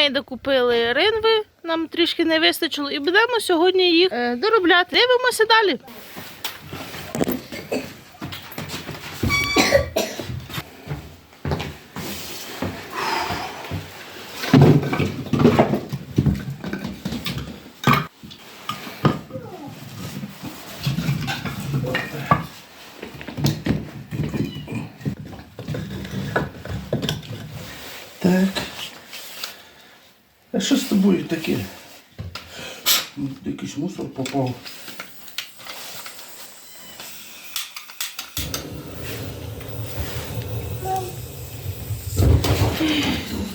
Ми докупили ринви, нам трішки не вистачило, і будемо сьогодні їх е, доробляти. Дивимося далі. Так. Що таке? Якийсь мусор попав.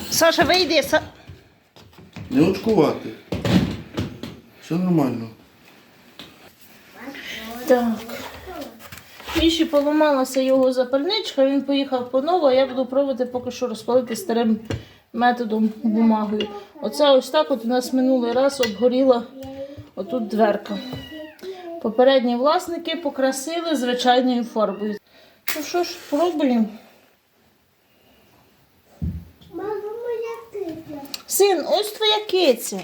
Саша, вийди. Са... Не очкувати. Все нормально. Так. Міші поламалася його запальничка, він поїхав по нову, а я буду пробувати поки що розпалити старим методом бумагою. Оце ось так от у нас минулий раз обгоріла отут дверка. Попередні власники покрасили звичайною фарбою. Ну що ж, пробуємо. Мама, моя киця. Син, ось твоя киця.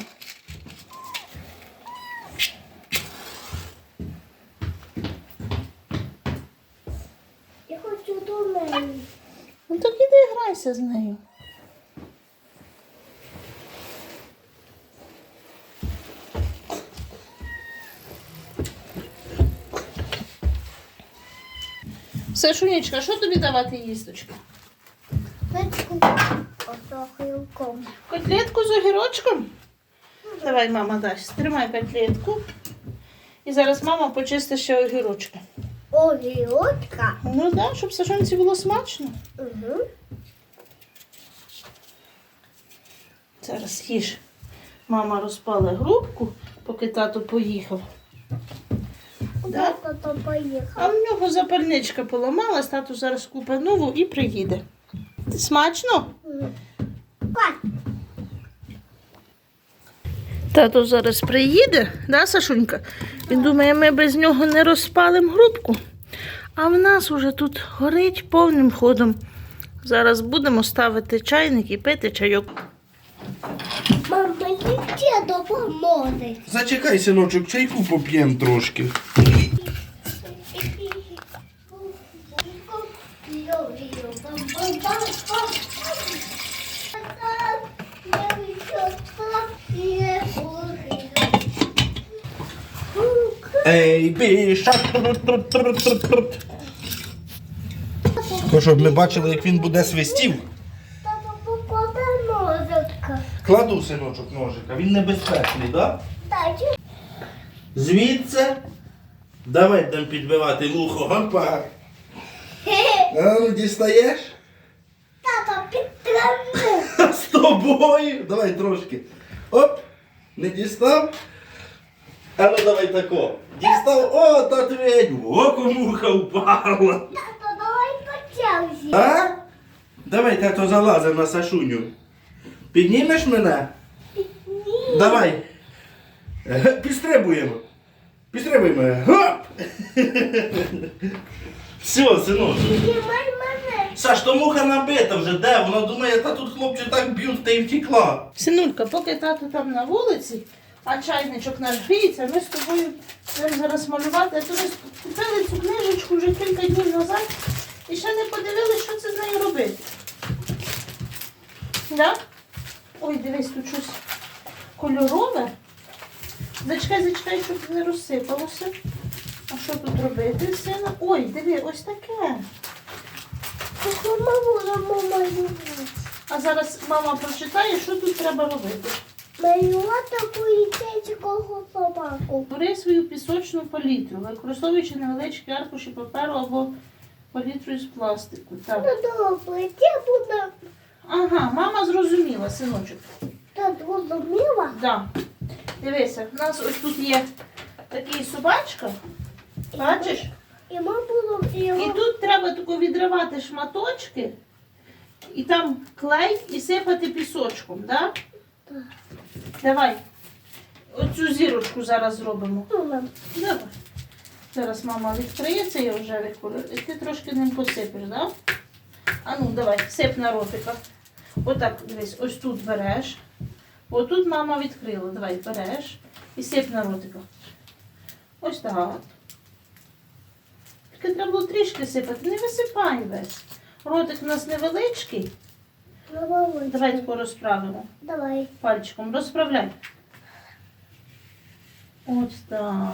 Я хочу до неї. Ну так іди грайся з нею. Сашунечка, що тобі давати їсточки? Котлетку з огірочком? Давай, мама дасть. Тримай котлетку. І зараз мама почистить ще огірочки. Огірочка. Ну так, да, щоб Сашунці було смачно. Угу. Зараз їж. Мама розпала грубку, поки тато поїхав. Да? То А поїхав? в нього запальничка поламалась, тато зараз купить нову і приїде. Смачно? Тато зараз приїде, да, Сашунька? Він думає, ми без нього не розпалимо грубку. А в нас уже тут горить повним ходом. Зараз будемо ставити чайник і пити чайок. Мама, мені ще. Зачекай, синочок, чайку поп'ємо трошки. Ей, біша. То, щоб ми бачили, як він буде свистів. Кладу, синочок, ножика. Він небезпечний, так? Да? Дайте. Звідси. Давай будемо підбивати вухо. Гопа. А ну дістаєш? Тато підтримує. З тобою. Давай трошки. Оп. Не дістав. А ну давай тако. Дістав. О, та тведь. В око муха впала. Тато, давай почався. А? Давай, тато, залазив на Сашуню. Піднімеш мене? Ні. Давай. Е, Підстрибуємо. Підстрибуємо. Гоп! Все, синок. Знімай мене. Саш, то муха набита вже, де? Вона думає, та тут хлопці так б'ють, та й втекла. Синулька, поки тато там на вулиці, а чайничок наш гріється, ми з тобою будемо зараз малювати. А то ми купили цю книжечку вже кілька днів назад і ще не подивилися, що це з нею робити. Да? Ой, дивись, тут щось кольорове. Зачекай, зачекай, щоб не розсипалося. А що тут робити, сина? Ой, диви, ось таке. Мама. А зараз мама прочитає, що тут треба робити. Малювати поліцейського собаку. Бери свою пісочну палітру, використовуючи невеличкі аркуші паперу або палітру із пластику. Так. Ну добре, я буду Ага, мама зрозуміла, синочок. та зрозуміла. Да. Дивися, в нас ось тут є такий собачка. Бачиш? І будемо І його тут треба тако відривати шматочки, і там клей і сипати пісочком, да? Так. Давай. Оцю зірочку зараз зробимо. Давай. Зараз мама відкриє цей рожевий кольор, і ти трошки ним посипеш, да? А ну, давай, сип на ротика. Отак, дивись, ось тут береш. Отут мама відкрила. Давай береш і сип на ротика. Ось так. Тільки треба було трішки сипати. Не висипай весь. Ротик у нас невеличкий. Давай. Давай тако розправимо. Давай. Пальчиком розправляй. Ось так.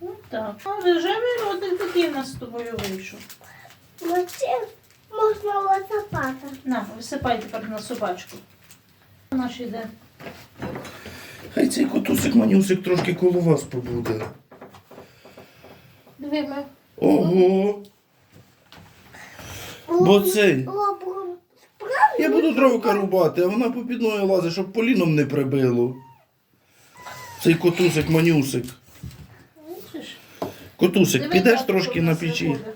Ось так. А рожевий ротик такий у нас з тобою вийшов. Оце можна лосопата. На, висипай тепер на собачку. Наш іде. Хай цей котусик манюсик трошки коло вас побуде. Диви, ми. Ого! Бо цей. Лобом. Я буду дровка рубати, а вона по підною лазить, щоб поліном не прибило. Цей котусик манюсик. Бачиш? Котусик, Диви, підеш як трошки на печі, виходить.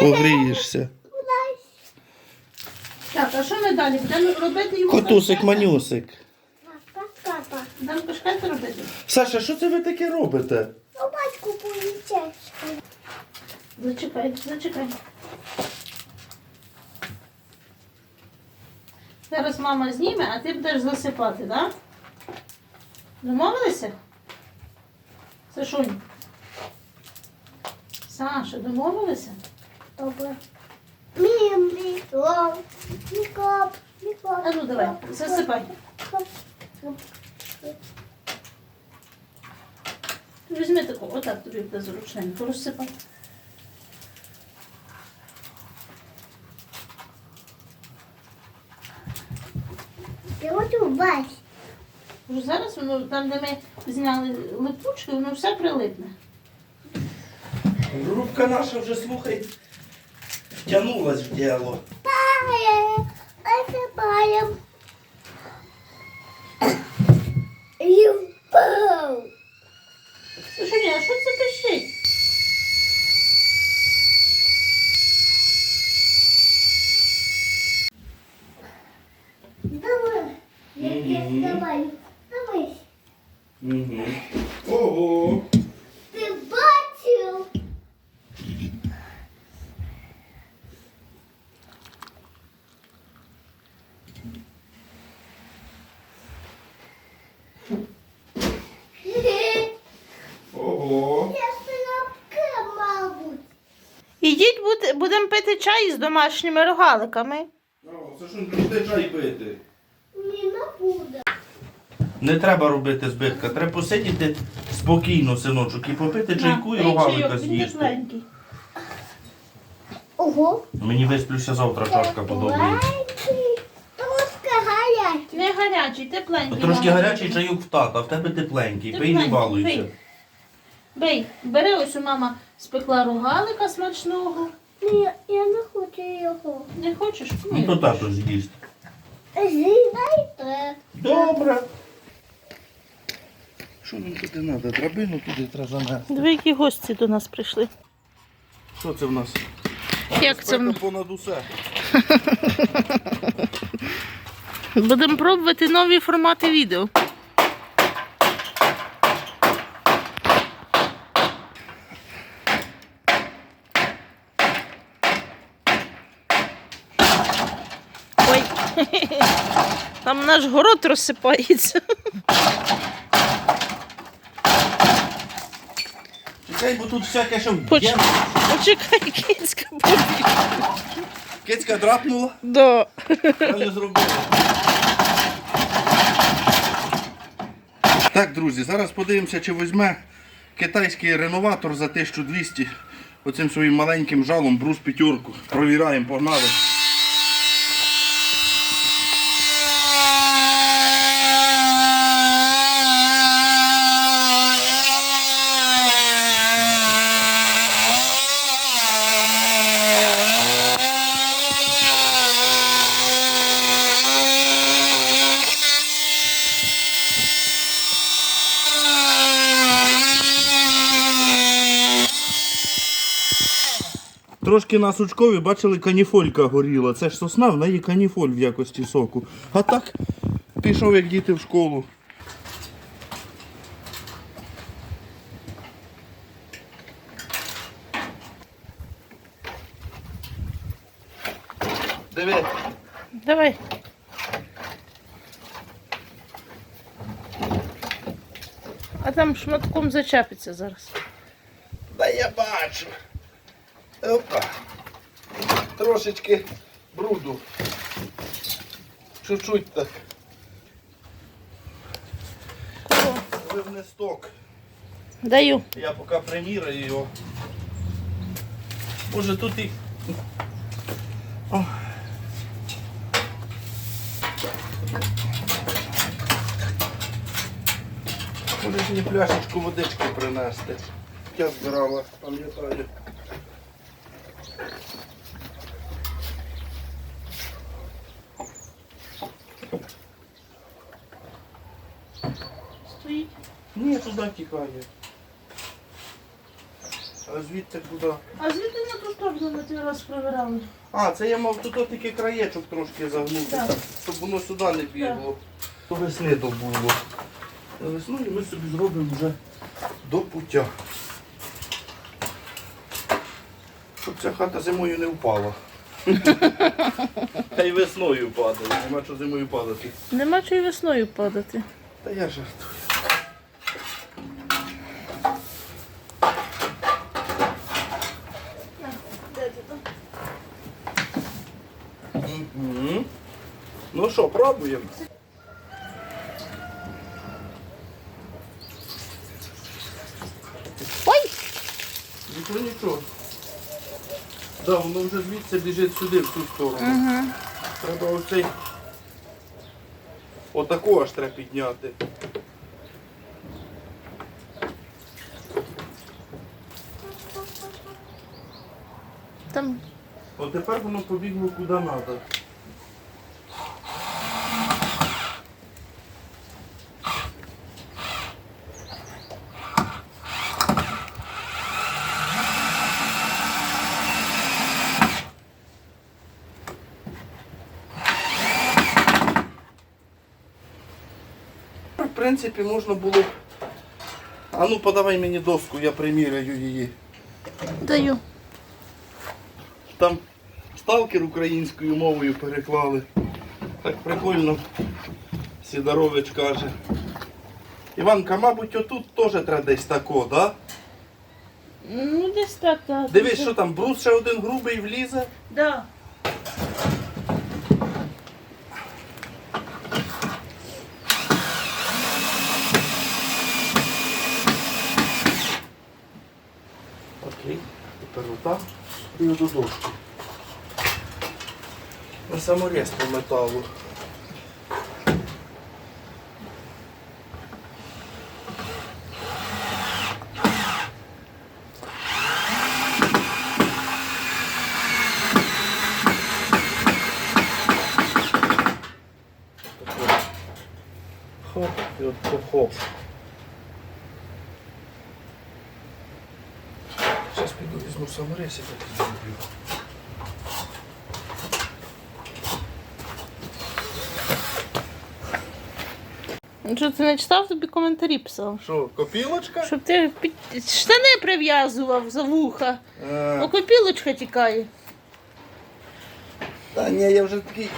Погрієшся. Так, а що ми далі? Будемо робити йому Котусик кашкети? манюсик. Будемо кашкети робити? Саша, що це ви таке робите? Собачку поліцейську. Зачекай, зачекай. Зараз мама зніме, а ти будеш засипати, так? Да? Домовилися? Сашунь. Саша, домовилися? Добре. Мім, мікоп, мікоп, мікоп. А ну давай, засипай. Візьми таку, отак тобі буде зручненько, розсипай. Я хочу весь. Вже зараз воно там, де ми зняли липучки, воно все прилипне. Рубка наша вже, слухай, втягнулась в діло. Паєм, осипаєм. І впав. Сашуня, а що це пищить? Давай. Я- я- Мгм. Давай. Давай. Угу. Ого! Ти бачив? Ого! Я слабка, мабуть. Ідіть, будемо пити чай з домашніми рогаликами. О, Сашунь, буде чай пити. Ні, не буде. Не треба робити збитка, треба посидіти спокійно, синочок, і попити чайку і рогалика з'їсти. Ого. Мені висплюся завтра чашка подобається. Маленький. Трошки гарячий. Не гарячий, тепленький. Трошки гарячий чайок в тата, а в тебе тепленький. Пий не балуйся. Бей, бери ось у мама спекла рогалика смачного. Ні, я не хочу його. Не хочеш? Ну то тато з'їсть. Зідайте. Добре. Що нам туди треба? Драбину туди треба занести. Дві які гості до нас прийшли. Що це в нас? Як це в нас? понад усе. Будемо пробувати нові формати відео. Ой, там наш город розсипається. Чекай, бо тут всяке що Поч- в'є. Почекай, кицька буде. Кицька драпнула, Да. правильно зробила. Так, друзі, зараз подивимося, чи візьме китайський реноватор за 1200 оцим своїм маленьким жалом брус п'ятерку. Провіраємо, погнали. Трошки на сучкові бачили, каніфолька горіла. Це ж сосна, в неї каніфоль в якості соку. А так пішов, як діти в школу. Диви. Давай. А там шматком зачепиться зараз. Да я бачу. Опа. Трошечки бруду. Чуть-чуть так. Кого? Вивне сток. Даю. Я поки приміряю його. Може тут і. О. Може мені пляшечку водички принести. Я збирала, пам'ятаю. Стоїть. Ні, туди тікає. А звідти куди? А звідти на ту сторону ми той раз провирали. А, це я мав тут тільки краєчок трошки загнути, Так. щоб воно сюди не бігло. До весни то було. До весною ми собі зробимо вже до пуття. Щоб ця хата зимою не впала. Та й весною падає, нема що зимою падати. Нема чого й весною падати. Та я жартую. Де ти там? Мгм. Ну що, пробуємо. Ой! Нічого, нічого. Да, воно вже звідси біжить сюди, в ту сторону. Угу. Треба оцей. Отаку аж треба підняти. Там От тепер воно побігло куди треба. В принципі, можна було. б- А ну подавай мені доску, я приміряю її. даю. Там сталкер українською мовою переклали. Так прикольно. Сідорович каже. Іванка, мабуть, отут теж треба десь тако, да? Ну, десь так, так. Дивись, що там, брус ще один грубий влізе. Да. Окей, тепер отак. І до. На саморез по металу. Хоп, і от хоп. Зараз піду саморез і так. Ну, Що ти не читав, тобі коментарі писав? Що, копілочка? Щоб ти під... штани прив'язував за вуха. Е, О, копілочка тікає. Та ні, я вже такий.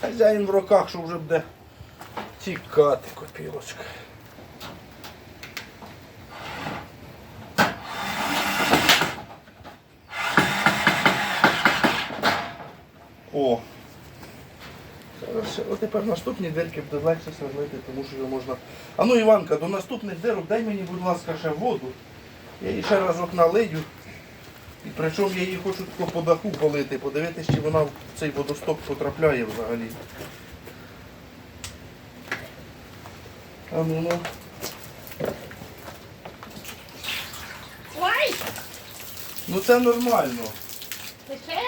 Хазяїн в руках, що вже буде тікати копілочка. О! Хорошо. От тепер наступні дирки буде легше сверлити, тому що його можна. А ну Іванка, до наступних дирок дай мені, будь ласка, ще воду. Я її ще разок налию. І причому я її хочу тако по даху полити, подивитися, чи вона в цей водосток потрапляє взагалі. А ну ну. Ой! Ну це нормально. Тече?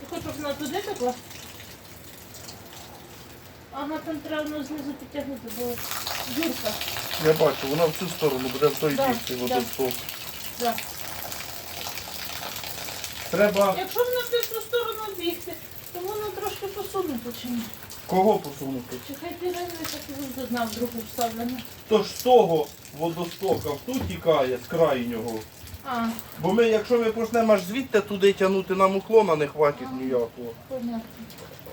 Ти хочеш, щоб вона? Ага, там треба знизу підтягнути, бо дюрка. Я бачу, вона в цю сторону буде в той Да, цей да. водосток. Да. Треба Якщо вона в цю сторону бігти, то воно трошки посунути чи ні? кого посунути? Чекай, ти реально так і на другу вставлено. То ж з того водостока в ту тікає, з крайнього. А, Бо ми, якщо ми почнемо аж звідти туди тягнути, нам уклона не хватить ніякого. понятно.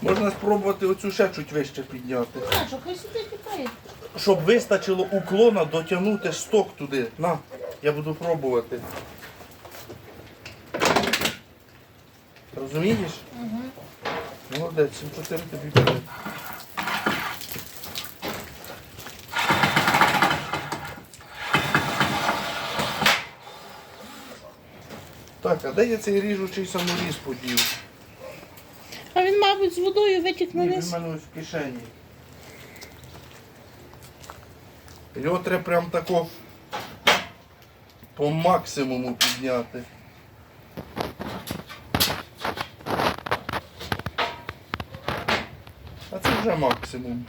Можна спробувати оцю ще чуть вище підняти. Знаєш, хай сюди тікає. Щоб вистачило уклона дотягнути сток туди. На, я буду пробувати. Розумієш? Угу. Молодець, 7-4 тобі піде. Так, а де я цей ріжучий саморіз подів? А він, мабуть, з водою витік Ні, він вниз. в мене ось в кишені. Його треба прям тако по максимуму підняти. А це вже максимум.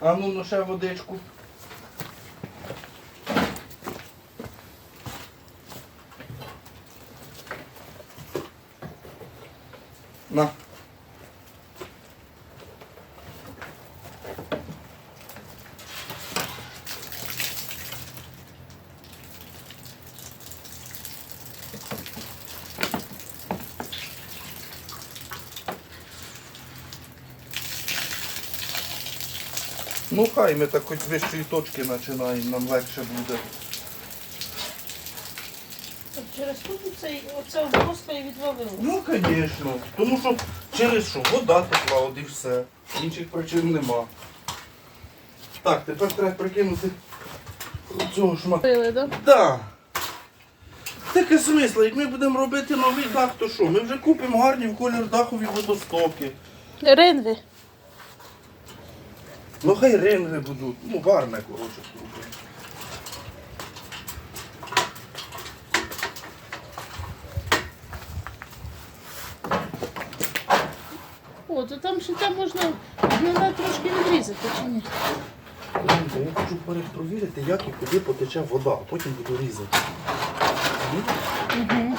А ну, ну ще водичку. На. Ну хай ми так хоч з вищої точки починаємо, нам легше буде. От Через тут оце, оце обросло і відвалило. Ну, звісно. Тому що через що вода текла, от і все. Інших причин нема. Так, тепер треба прикинути цього шматка. Пили, да? Да. Таке смисло, як ми будемо робити новий дах, то що? Ми вже купимо гарні в колір дахові водостоки. Ринви. Ну хай ринги будуть. Ну, гарне, коротше. О, то там ще там можна гнила трошки відрізати, чи ні? Я хочу перепровірити, як і куди потече вода, а потім буду різати. Угу.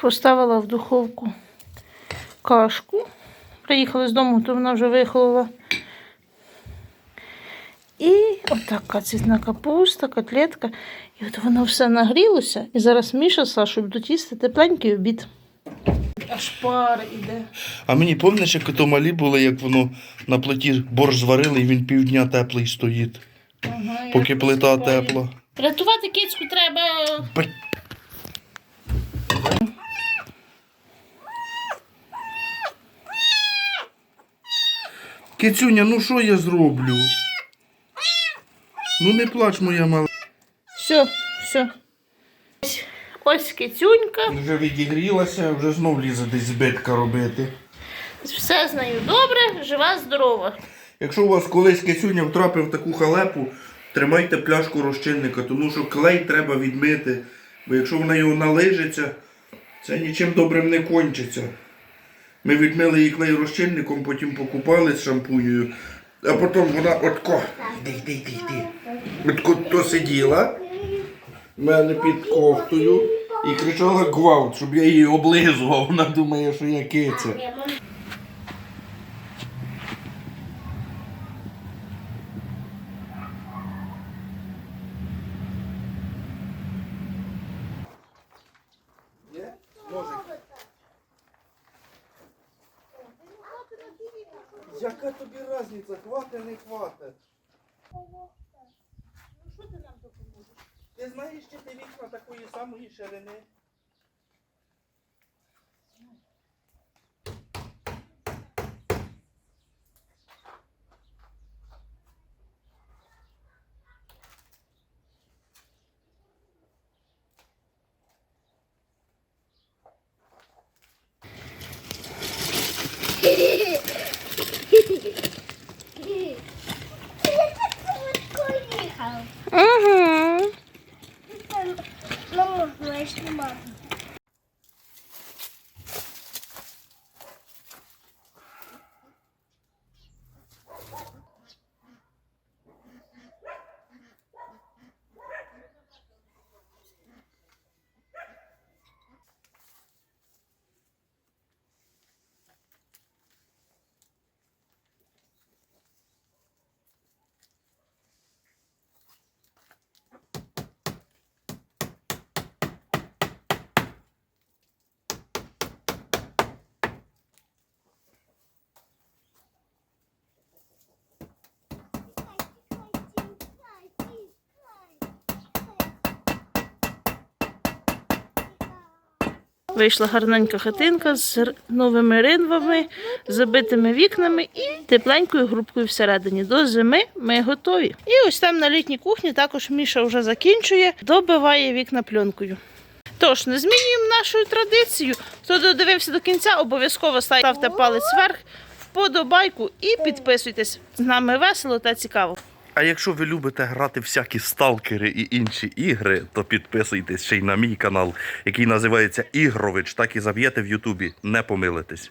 Поставила в духовку кашку. Приїхали з дому, то вона вже вихолола. І отака цвітна капуста, котлетка. І от воно все нагрілося. І зараз Міша з Сашою будуть їсти тепленький обід. Аж пар іде. А мені пам'ятаєш, як то малі були, як воно на плиті борщ зварили і він півдня теплий стоїть, Ага, поки плита тепла. Рятувати кицьку треба. Бать. Кицюня, ну що я зроблю? Ну не плач, моя мала. Все, все. Ось, ось кицюнька. Вже відігрілася, вже знов лізе десь збитка робити. Все з нею добре, жива, здорова. Якщо у вас колись кицюня втрапив в таку халепу, тримайте пляшку розчинника, тому що клей треба відмити. Бо якщо вона його налижеться, це нічим добрим не кончиться. Ми відмили її клей розчинником, потім покупали з шампунею, а потім вона отко. Йди, йди, йди, йди. Отко то сиділа в мене під кофтою і кричала гвалт, щоб я її облизував. Вона думає, що я киця. Є? Ножик. Яка тобі різниця, хвата, не хвата? Ну що ти нам допоможеш? Ти знаєш, чи ти вікна такої самої ширини? Угу. Мама, я снимаю. Вийшла гарненька хатинка з новими ринвами, забитими вікнами і тепленькою грубкою всередині. До зими ми готові. І ось там на літній кухні також Міша вже закінчує, добиває вікна пленкою. Тож не змінюємо нашу традицію. Хто додивився до кінця, обов'язково ставте палець вверх, вподобайку і підписуйтесь. З нами весело та цікаво. А якщо ви любите грати всякі сталкери і інші ігри, то підписуйтесь ще й на мій канал, який називається Ігрович. Так і заб'єте в Ютубі, не помилитесь.